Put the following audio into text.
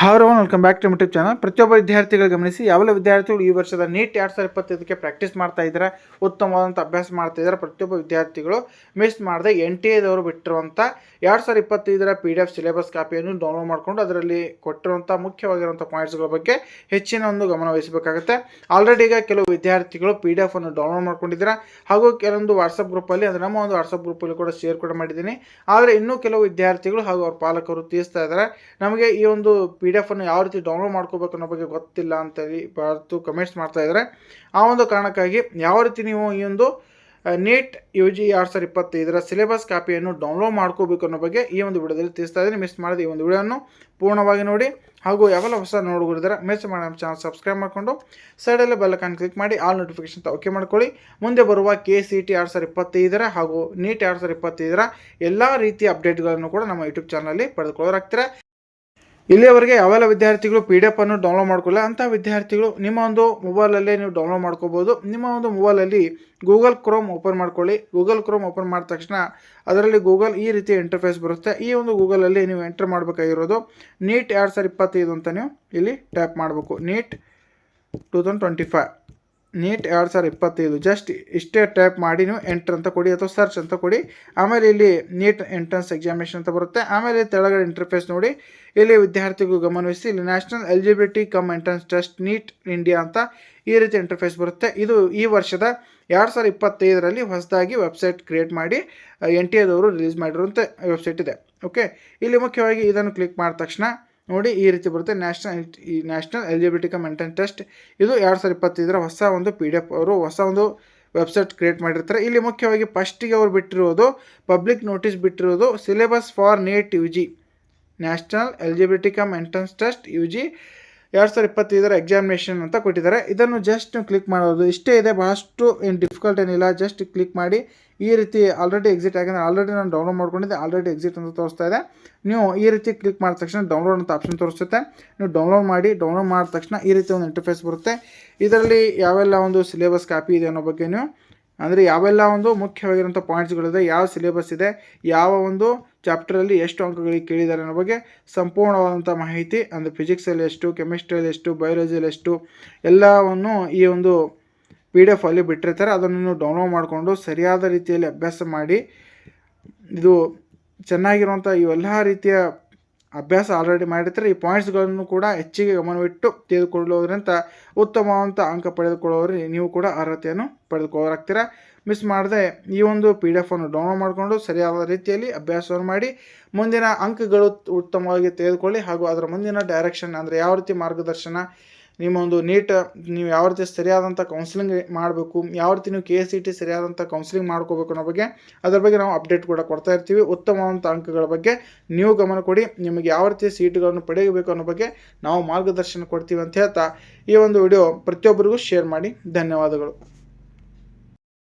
Hello welcome back to YouTube channel ಪ್ರತಿಯೊಬ್ಬ ವಿದ್ಯಾರ್ಥಿಗಳು ಗಮನಿಸಿ, ಯಾವೆಲ್ಲ ವಿದ್ಯಾರ್ಥಿಗಳು ಈ ವರ್ಷದ ನೀಟ್ ಎರಡು ಸಾವಿರ ಇಪ್ಪತ್ತೈದಕ್ಕೆ ಪ್ರಾಕ್ಟೀಸ್ ಮಾಡ್ತಾ ಇದ್ದಾರೆ ಉತ್ತಮವಾದಂಥ ಅಭ್ಯಾಸ ಮಾಡ್ತಾ ಇದ್ದಾರೆ, ಪ್ರತಿಯೊಬ್ಬ ವಿದ್ಯಾರ್ಥಿಗಳು ಮಿಸ್ ಮಾಡದೆ ಎನ್ ಟಿ ಎದವರು ಬಿಟ್ಟಿರುವಂಥ ಎರಡು ಸಾವಿರ ಇಪ್ಪತ್ತೈದರ ಪಿ ಡಿ ಎಫ್ ಸಿಲೆಬಸ್ ಕಾಪಿಯನ್ನು ಡೌನ್ಲೋಡ್ ಮಾಡಿಕೊಂಡು ಅದರಲ್ಲಿ ಕೊಟ್ಟಿರುವಂಥ ಮುಖ್ಯವಾಗಿರುವಂಥ ಪಾಯಿಂಟ್ಸ್ಗಳ ಬಗ್ಗೆ ಹೆಚ್ಚಿನ ಒಂದು ಗಮನ ವಹಿಸಬೇಕಾಗುತ್ತೆ. ಆಲ್ರೆಡಿ ಈಗ ಕೆಲವು ವಿದ್ಯಾರ್ಥಿಗಳು ಪಿ ಡಿ ಎಫ್ ಅನ್ನು ಡೌನ್ಲೋಡ್ ಮಾಡ್ಕೊಂಡಿದ್ದೀರಾ, ಹಾಗೂ ಕೆಲವೊಂದು ವಾಟ್ಸಪ್ ಗ್ರೂಪಲ್ಲಿ ಅದು ನಮ್ಮ ಒಂದು ವಾಟ್ಸಪ್ ಗ್ರೂಪಲ್ಲಿ ಕೂಡ ಶೇರ್ ಕೂಡ ಮಾಡಿದ್ದೀನಿ. ಆದರೆ ಇನ್ನೂ ಕೆಲವು ವಿದ್ಯಾರ್ಥಿಗಳು ಹಾಗೂ ಅವ್ರ ಪಾಲಕರು ತೀರಿಸ್ತಾ ಇದ್ದಾರೆ, ನಮಗೆ ಈ ಒಂದು ಪಿ ಎಫ್ ಅನ್ನು ಯಾವ ರೀತಿ ಡೌನ್ಲೋಡ್ ಮಾಡ್ಕೋಬೇಕು ಅನ್ನೋ ಬಗ್ಗೆ ಗೊತ್ತಿಲ್ಲ ಅಂತೇಳಿ ಬರ್ತು ಕಮೆಂಟ್ಸ್ ಮಾಡ್ತಾ ಇದ್ದಾರೆ ಆ ಒಂದು ಕಾರಣಕ್ಕಾಗಿ ಯಾವ ರೀತಿ ನೀವು ಈ ಒಂದು ನೀಟ್ ಯು ಜಿ ಎರಡು ಸಾವಿರದ ಇಪ್ಪತ್ತೈದರ ಸಿಲೆಬಸ್ ಕಾಪಿಯನ್ನು ಡೌನ್ಲೋಡ್ ಮಾಡ್ಕೋಬೇಕು ಅನ್ನೋ ಬಗ್ಗೆ ಈ ಒಂದು ವಿಡಿಯೋದಲ್ಲಿ ತಿಳಿಸ್ತಾ ಇದ್ದೀನಿ. ಮಿಸ್ ಮಾಡಿದ ಈ ಒಂದು ವಿಡಿಯೋವನ್ನು ಪೂರ್ಣವಾಗಿ ನೋಡಿ. ಹಾಗೂ ಯಾವೆಲ್ಲ ಹೊಸ ನೋಡುಗರಿದ್ದಾರೆ ಮಿಸ್ ಮಾಡಿ ನಮ್ಮ ಚಾನಲ್ ಸಬ್ಸ್ಕ್ರೈಬ್ ಮಾಡಿಕೊಂಡು ಸೈಡಲ್ಲೇ ಬೆಲ್ಲಕಾನ್ ಕ್ಲಿಕ್ ಮಾಡಿ ಆಲ್ ನೋಟಿಫಿಕೇಶನ್ ಓಕೆ ಮಾಡ್ಕೊಳ್ಳಿ. ಮುಂದೆ ಬರುವ ಕೆ ಸಿ ಟಿ ಎರಡು ಸಾವಿರದ ಇಪ್ಪತ್ತೈದರ ಹಾಗೂ ನೀಟ್ ಎರಡು ಸಾವಿರದ ಇಪ್ಪತ್ತೈದರ ಎಲ್ಲ ರೀತಿಯ ಅಪ್ಡೇಟ್ಗಳನ್ನು ಕೂಡ ನಮ್ಮ ಯೂಟ್ಯೂಬ್ ಚಾನಲಲ್ಲಿ ಪಡೆದುಕೊಳ್ಳೋರಾಗ್ತೀರಾ. ಇಲ್ಲಿಯವರೆಗೆ ಯಾವೆಲ್ಲ ವಿದ್ಯಾರ್ಥಿಗಳು ಪಿ ಡಿ ಎಫ್ ಅನ್ನು ಡೌನ್ಲೋಡ್ ಮಾಡ್ಕೊಳ್ಳ ಅಂಥ ವಿದ್ಯಾರ್ಥಿಗಳು ನಿಮ್ಮ ಒಂದು ಮೊಬೈಲಲ್ಲೇ ನೀವು ಡೌನ್ಲೋಡ್ ಮಾಡ್ಕೋಬೋದು. ನಿಮ್ಮ ಒಂದು ಮೊಬೈಲಲ್ಲಿ ಗೂಗಲ್ ಕ್ರೋಮ್ ಓಪನ್ ಮಾಡ್ಕೊಳ್ಳಿ. ಗೂಗಲ್ ಕ್ರೋಮ್ ಓಪನ್ ಮಾಡಿದ ತಕ್ಷಣ ಅದರಲ್ಲಿ ಗೂಗಲ್ ಈ ರೀತಿ ಇಂಟರ್ಫೇಸ್ ಬರುತ್ತೆ. ಈ ಒಂದು ಗೂಗಲಲ್ಲಿ ನೀವು ಎಂಟರ್ ಮಾಡಬೇಕಾಗಿರೋದು ನೀಟ್ ಎರಡು ಸಾವಿರದ ಇಪ್ಪತ್ತೈದು ಅಂತ ನೀವು ಇಲ್ಲಿ ಟ್ಯಾಪ್ ಮಾಡಬೇಕು. NEET two thousand twenty five NEET ಎರಡು ಸಾವಿರ ಇಪ್ಪತ್ತೈದು. ಜಸ್ಟ್ ಇಷ್ಟೇ ಟೈಪ್ ಮಾಡಿ ನೀವು ಎಂಟ್ರ್ ಅಂತ ಕೊಡಿ ಅಥವಾ ಸರ್ಚ್ ಅಂತ ಕೊಡಿ. ಆಮೇಲೆ ಇಲ್ಲಿ ನೀಟ್ ಎಂಟ್ರೆನ್ಸ್ ಎಕ್ಸಾಮಿನೇಷನ್ ಅಂತ ಬರುತ್ತೆ. ಆಮೇಲೆ ತೆಳಗಡೆ ಇಂಟರ್ಫೇಸ್ ನೋಡಿ. ಇಲ್ಲಿ ವಿದ್ಯಾರ್ಥಿಗೂ ಗಮನವಹಿಸಿ ಇಲ್ಲಿ national eligibility cum entrance test NEET India ಅಂತ ಈ ರೀತಿ ಇಂಟರ್ಫೇಸ್ ಬರುತ್ತೆ. ಇದು ಈ ವರ್ಷದ ಎರಡು ಸಾವಿರ ಇಪ್ಪತ್ತೈದರಲ್ಲಿ ಹೊಸದಾಗಿ ವೆಬ್ಸೈಟ್ ಕ್ರಿಯೇಟ್ ಮಾಡಿ ಎನ್ ಟಿ ಎದವರು ರಿಲೀಸ್ ಮಾಡಿರುವಂಥ ವೆಬ್ಸೈಟ್ ಇದೆ. ಓಕೆ ಇಲ್ಲಿ ಮುಖ್ಯವಾಗಿ ಇದನ್ನು ಕ್ಲಿಕ್ ಮಾಡಿದ ತಕ್ಷಣ ನೋಡಿ ಈ ರೀತಿ ಬರುತ್ತೆ. ನ್ಯಾಷನಲ್ ಈ national eligibility cum entrance test ಇದು ಎರಡು ಸಾವಿರದ ಇಪ್ಪತ್ತೈದರ ಹೊಸ ಒಂದು ಪಿ ಡಿ ಎಫ್ ಅವರು ಹೊಸ ಒಂದು ವೆಬ್ಸೈಟ್ ಕ್ರಿಯೇಟ್ ಮಾಡಿರ್ತಾರೆ. ಇಲ್ಲಿ ಮುಖ್ಯವಾಗಿ ಫಸ್ಟಿಗೆ ಅವ್ರು ಬಿಟ್ಟಿರೋದು public notice ಬಿಟ್ಟಿರೋದು syllabus for NEET U G national eligibility cum entrance test U G ಎರಡು ಸಾವಿರದ ಇಪ್ಪತ್ತೈದರ ಎಕ್ಸಾಮಿನೇಷನ್ ಅಂತ ಕೊಟ್ಟಿದ್ದಾರೆ. ಇದನ್ನು ಜಸ್ಟ್ ನೀವು ಕ್ಲಿಕ್ ಮಾಡೋದು. ಇಷ್ಟೇ ಇದೆ ಭಾಳಷ್ಟು ಏನು ಡಿಫಿಕಲ್ಟ್ ಏನಿಲ್ಲ. ಜಸ್ಟ್ ಕ್ಲಿಕ್ ಮಾಡಿ ಈ ರೀತಿ ಆಲ್ರೆಡಿ ಎಕ್ಸಿಟ್ ಆಗಿದೆ ಆಲ್ರೆಡಿ ನಾನು ಡೌನ್ಲೋಡ್ ಮಾಡ್ಕೊಂಡಿದ್ದೆ. ಆಲ್ರೆಡಿ ಎಕ್ಸಿಟ್ ಅಂತ ತೋರಿಸ್ತಾ ಇದೆ. ನೀವು ಈ ರೀತಿ ಕ್ಲಿಕ್ ಮಾಡಿದ ತಕ್ಷಣ ಡೌನ್ಲೋಡ್ ಅಂತ ಆಪ್ಷನ್ ತೋರಿಸುತ್ತೆ. ನೀವು ಡೌನ್ಲೋಡ್ ಮಾಡಿ ಡೌನ್ಲೋಡ್ ಮಾಡಿದ ತಕ್ಷಣ ಈ ರೀತಿ ಒಂದು ಇಂಟರ್ಫೇಸ್ ಬರುತ್ತೆ. ಇದರಲ್ಲಿ ಯಾವೆಲ್ಲ ಒಂದು ಸಿಲೆಬಸ್ ಕಾಪಿ ಇದೆ ಅನ್ನೋ ಬಗ್ಗೆ ನೀವು ಅಂದರೆ ಯಾವೆಲ್ಲ ಒಂದು ಮುಖ್ಯವಾಗಿರುವಂಥ ಪಾಯಿಂಟ್ಸ್ಗಳಿದೆ ಯಾವ ಸಿಲೆಬಸ್ ಇದೆ, ಯಾವ ಒಂದು ಚಾಪ್ಟರಲ್ಲಿ ಎಷ್ಟು ಅಂಕಗಳಿಗೆ ಕೇಳಿದ್ದಾರೆ ಅನ್ನೋ ಬಗ್ಗೆ ಸಂಪೂರ್ಣವಾದಂಥ ಮಾಹಿತಿ, ಅಂದರೆ ಫಿಸಿಕ್ಸಲ್ಲಿ ಎಷ್ಟು ಕೆಮಿಸ್ಟ್ರಿಯಲ್ಲಿ ಎಷ್ಟು ಬಯಾಲಜಿಯಲ್ಲಿ ಎಷ್ಟು, ಎಲ್ಲವನ್ನು ಈ ಒಂದು ಪಿ ಡಿ ಎಫ್ ಅಲ್ಲಿ ಬಿಟ್ಟಿರ್ತಾರೆ. ಅದನ್ನು ಡೌನ್ಲೋಡ್ ಮಾಡಿಕೊಂಡು ಸರಿಯಾದ ರೀತಿಯಲ್ಲಿ ಅಭ್ಯಾಸ ಮಾಡಿ, ಇದು ಚೆನ್ನಾಗಿರುವಂಥ ಇವೆಲ್ಲ ರೀತಿಯ ಅಭ್ಯಾಸ ಆಲ್ರೆಡಿ ಮಾಡಿರ್ತಾರೆ. ಈ ಪಾಯಿಂಟ್ಸ್ಗಳನ್ನು ಕೂಡ ಹೆಚ್ಚಿಗೆ ಗಮನವಿಟ್ಟು ತೆಗೆದುಕೊಳ್ಳೋದ್ರಿಂದ ಉತ್ತಮವಾದಂಥ ಅಂಕ ಪಡೆದುಕೊಳ್ಳೋರಿ ನೀವು ಕೂಡ ಅರ್ಹತೆಯನ್ನು ಪಡೆದುಕೊಳ್ಳೋರಾಗ್ತೀರಾ ಮಿಸ್ ಮಾಡದೆ, ಈ ಒಂದು ಪಿ ಡಿ ಎಫನ್ನು ಡೌನ್ಲೋಡ್ ಮಾಡಿಕೊಂಡು ಸರಿಯಾದ ರೀತಿಯಲ್ಲಿ ಅಭ್ಯಾಸವನ್ನು ಮಾಡಿ, ಮುಂದಿನ ಅಂಕಗಳು ಉತ್ತಮವಾಗಿ ತೆಗೆದುಕೊಳ್ಳಿ ಹಾಗೂ ಅದರ ಮುಂದಿನ ಡೈರೆಕ್ಷನ್ ಅಂದರೆ ಯಾವ ರೀತಿ ಮಾರ್ಗದರ್ಶನ ನಿಮ್ಮ ಒಂದು ನೀಟ್, ನೀವು ಯಾವ ರೀತಿ ಸರಿಯಾದಂಥ ಕೌನ್ಸಿಲಿಂಗ್ ಮಾಡಬೇಕು, ಯಾವ ರೀತಿ ನೀವು ಕೆ ಎಸ್ ಸಿ ಟಿ ಸರಿಯಾದಂಥ ಕೌನ್ಸಿಲಿಂಗ್ ಮಾಡ್ಕೋಬೇಕು ಅನ್ನೋ ಬಗ್ಗೆ ಅದರ ಬಗ್ಗೆ ನಾವು ಅಪ್ಡೇಟ್ ಕೂಡ ಕೊಡ್ತಾ ಇರ್ತೀವಿ. ಉತ್ತಮವಾದಂಥ ಅಂಕಗಳ ಬಗ್ಗೆ ನೀವು ಗಮನ ಕೊಡಿ. ನಿಮಗೆ ಯಾವ ರೀತಿ ಸೀಟುಗಳನ್ನು ಪಡೆಯಬೇಕು ಅನ್ನೋ ಬಗ್ಗೆ ನಾವು ಮಾರ್ಗದರ್ಶನ ಕೊಡ್ತೀವಿ ಅಂತ ಹೇಳ್ತಾ ಈ ಒಂದು ವಿಡಿಯೋ ಪ್ರತಿಯೊಬ್ಬರಿಗೂ ಶೇರ್ ಮಾಡಿ. ಧನ್ಯವಾದಗಳು.